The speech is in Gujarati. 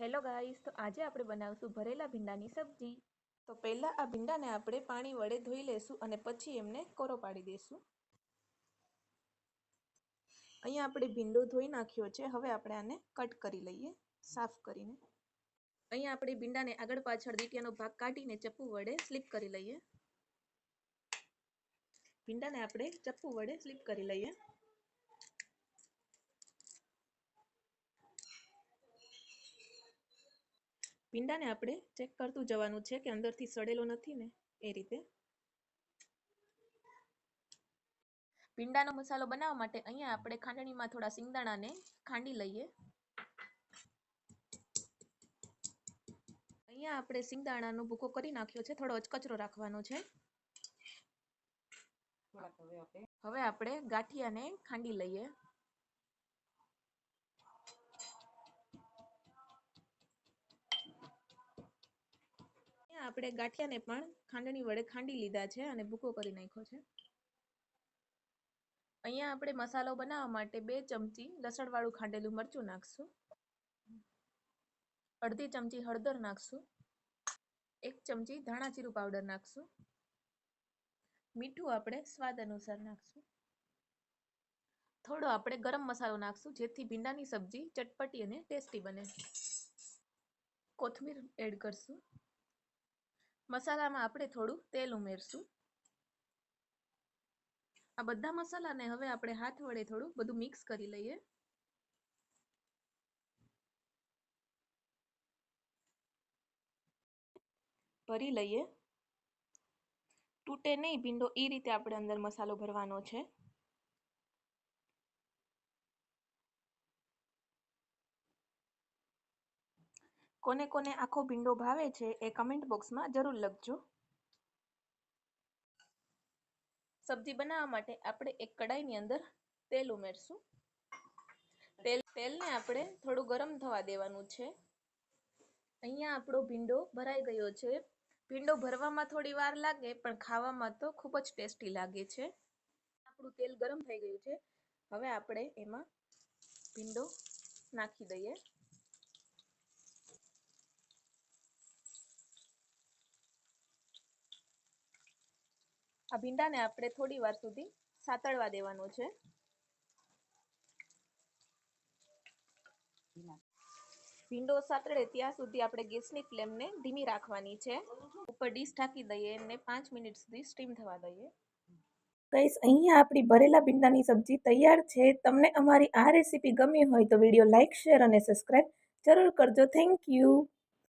હેલો ગાઈસ, તો આજે આપણે બનાવશું ભરેલા ભીંડાની સબ્જી. તો પહેલાં આ ભીંડાને આપણે પાણી વડે ધોઈ લેશું અને પછી એમને કોરો પાડી દઈશું અહીંયા આપણે ભીંડો ધોઈ નાખ્યો છે, હવે આપણે આને કટ કરી લઈએ, સાફ કરીને. અહીંયા આપણે ભીંડાને આગળ પાછળ દીટિયાનો ભાગ કાઢીને ચપ્પુ વડે સ્લીપ કરી લઈએ. ભીંડાને આપણે ચપ્પુ વડે સ્લીપ કરી લઈએ. ભીંડાને આપણે ચેક કરતું જવાનું છે કે અંદરથી સડેલો નથી ને એ રીતે. ભીંડાનો મસાલો બનાવવા માટે અહીંયા આપણે ખાંડણીમાં થોડા સિંગદાણાને ખાંડી લઈએ. અહીંયા આપણે સિંગદાણાનો ભૂકો કરી નાખ્યો છે. થોડો અચકચરો રાખવાનો છે. હવે આપણે ગાંઠિયાને ખાંડી લઈએ. આપણે ગાંઠિયાને પણ ખાંડણી વડે ખાંડી લીધા છે અને ભૂકો કરી નાખ્યો છે. અહીંયા આપણે મસાલો બનાવવા માટે બે ચમચી લસણવાળું ખાંડેલું મરચું નાખશું. અડધી ચમચી હળદર નાખશું. એક ચમચી ધાણા જીરું પાવડર નાખશું. મીઠું આપણે સ્વાદ અનુસાર નાખશું. થોડો આપણે ગરમ મસાલો નાખશું, જેથી ભીંડાની સબ્જી ચટપટી અને ટેસ્ટી બને. કોથમીર એડ કરશું. મસાલામાં આપણે થોડું તેલ ઉમેરશું. આ બધા મસાલાને હવે આપણે હાથ વડે થોડું બધું મિક્સ કરી લઈએ. ભરી લઈએ. તૂટે નહીં, ભીંડો એ રીતે આપણે અંદર મસાલો ભરવાનો છે. કોને કોને આખો ભીંડો ભાવે છે એ કમેન્ટ બોક્સમાં જરૂર લખજો. સબ્જી બનાવવા માટે આપણે એક કડાઈની અંદર તેલ ઉમેરશું. તેલ, તેલને આપણે થોડું ગરમ થવા દેવાનું છે. અહીંયા આપણો ભીંડો ભરાઈ ગયો છે. ભીંડો ભરવામાં થોડી વાર લાગે, પણ ખાવામાં તો ખૂબ જ ટેસ્ટી લાગે છે. આપણું તેલ ગરમ થઈ ગયું છે. હવે આપણે એમાં ભીંડો નાખી દઈએ. આ ભીંડાને આપણે થોડી વાર સુધી સાતળવા દેવાનો છે. ભીંડો સાતળે ત્યાં સુધી આપણે ગેસની ફ્લેમને ધીમી રાખવાની છે. ઉપર ડીશ ઢાંકી દઈએ અને પાંચ મિનિટ સુધી સ્ટીમ થવા દઈએ. ગઈસ, અહીંયા આપણી ભરેલા ભીંડાની સબ્જી તૈયાર છે. તમને અમારી આ રેસીપી ગમી હોય તો વીડિયો લાઇક શેર અને સબસ્ક્રાઈબ જરૂર કરજો. Thank you.